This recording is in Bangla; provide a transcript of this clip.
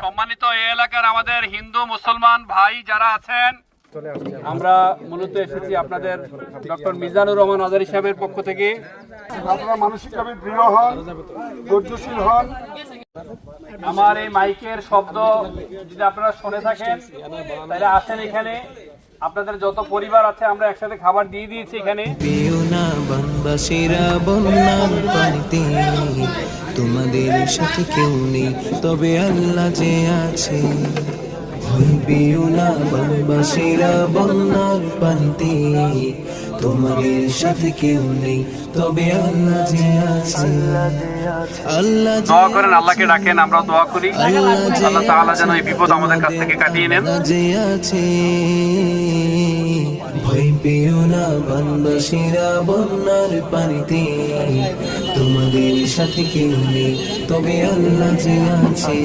সম্মানিত এই এলাকার আমাদের হিন্দু মুসলমান ভাই যারা আছেন, আমরা মূলত এসেছি আপনাদের ডক্টর মিজানুর রহমান আজারি সাহেবের পক্ষ থেকে। আপনারা মানসিকভাবে দৃঢ় হন, ধৈর্যশীল হন। আমার এই মাইকের শব্দ যদি আপনারা শুনে থাকেন, তাহলে আসেন এখানে। আপনাদের যত পরিবার আছে, আমরা একসাথে খাবার দিয়ে দিয়েছি এখানে। তোমাদের সাথে কেউ নেই তবে আল্লাহ যে আছে। না বানবাসীরা বন্যার পানিতে। তোমাদের সাথে কেউ নেই তবে আল্লাহ যে আছে। আল্লাহ দোয়া করেন আল্লাহকে ডাকেন আমরা দোয়া করি। আল্লাহ তাআলা যেন এই বিপদ আমাদের কাছ থেকে কাটিয়ে নেন। যে আছে। ভয় পেও না বানবাসীরা বন্যার পানিতে। তোমাদের সাথে কেউ নেই তবে আল্লাহ যে আছে।